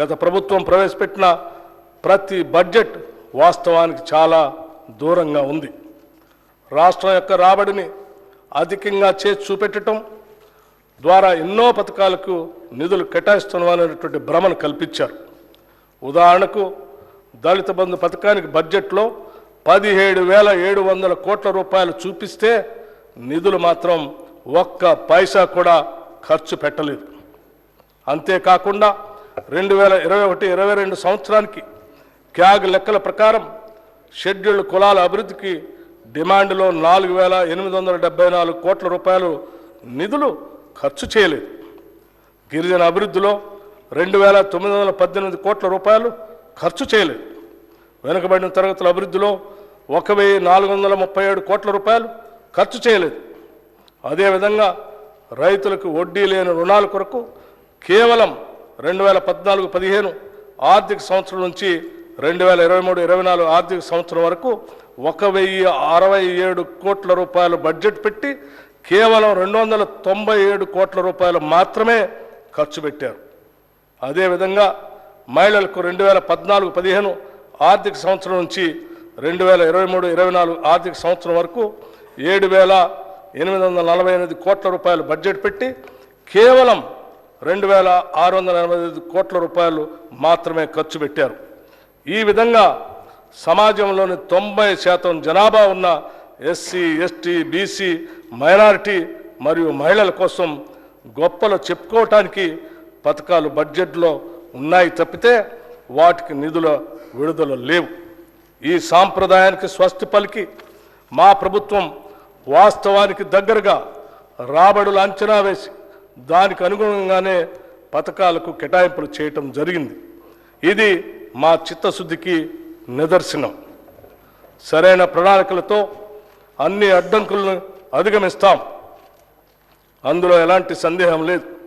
గత ప్రభుత్వం ప్రవేశపెట్టిన ప్రతి బడ్జెట్ వాస్తవానికి చాలా దూరంగా ఉంది. రాష్ట్రం యొక్క రాబడిని అధికంగా చేసి చూపెట్టడం ద్వారా ఎన్నో పథకాలకు నిధులు కేటాయిస్తున్నామనేటువంటి భ్రమను కల్పించారు. ఉదాహరణకు దళిత బంధు పథకానికి బడ్జెట్లో పదిహేడు వేల ఏడు వందల కోట్ల రూపాయలు చూపిస్తే నిధులు మాత్రం ఒక్క పైసా కూడా ఖర్చు పెట్టలేదు. అంతేకాకుండా రెండు వేల ఇరవై ఒకటి ఇరవై రెండు సంవత్సరానికి క్యాగ్ లెక్కల ప్రకారం షెడ్యూల్డ్ కులాల అభివృద్ధికి డిమాండ్లో నాలుగు వేల ఎనిమిది వందల డెబ్బై నాలుగు కోట్ల రూపాయలు నిధులు ఖర్చు చేయలేదు. గిరిజన అభివృద్ధిలో రెండు వేల తొమ్మిది వందల పద్దెనిమిది కోట్ల రూపాయలు ఖర్చు చేయలేదు. వెనుకబడిన తరగతుల అభివృద్ధిలో ఒక వెయ్యి నాలుగు వందల ముప్పై ఏడు కోట్ల రూపాయలు ఖర్చు చేయలేదు. అదేవిధంగా రైతులకు వడ్డీ లేని రుణాల కొరకు కేవలం రెండు వేల పద్నాలుగు పదిహేను ఆర్థిక సంవత్సరం నుంచి రెండు వేల ఇరవై మూడు ఇరవై నాలుగు ఆర్థిక సంవత్సరం వరకు ఒక వెయ్యి అరవై ఏడు కోట్ల రూపాయలు బడ్జెట్ పెట్టి కేవలం రెండు వందల తొంభై ఏడు కోట్ల రూపాయలు మాత్రమే ఖర్చు పెట్టారు. అదేవిధంగా మహిళలకు రెండు వేల పద్నాలుగు పదిహేను ఆర్థిక సంవత్సరం నుంచి రెండు వేల ఇరవై మూడు ఇరవై నాలుగు ఆర్థిక సంవత్సరం వరకు ఏడు వేల ఎనిమిది వందల నలభై ఎనిమిది కోట్ల రూపాయలు బడ్జెట్ పెట్టి కేవలం రెండు వేల ఆరు వందల ఎనభై ఐదు కోట్ల రూపాయలు మాత్రమే ఖర్చు పెట్టారు. ఈ విధంగా సమాజంలోని తొంభై శాతం జనాభా ఉన్న ఎస్సీ ఎస్టీ బీసీ మైనారిటీ మరియు మహిళల కోసం గొప్పలు చెప్పుకోవటానికి పథకాలు బడ్జెట్లో ఉన్నాయి తప్పితే వాటికి నిధుల విడుదల లేవు. ఈ సాంప్రదాయానికి స్వస్తి పలికి మా ప్రభుత్వం వాస్తవానికి దగ్గరగా రాబడులు అంచనా వేసి దానికి అనుగుణంగానే పథకాలకు కేటాయింపులు చేయటం జరిగింది. ఇది మా చిత్తశుద్ధికి నిదర్శనం. సరైన ప్రణాళికలతో అన్ని అడ్డంకులను అధిగమిస్తాం. అందులో ఎలాంటి సందేహం లేదు.